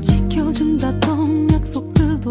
지켜준다던 약속들도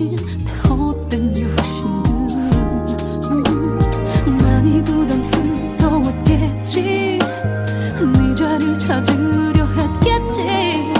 내 헛된 욕심들은 많이 부담스러웠겠지. 네 자리 찾으려 했겠지.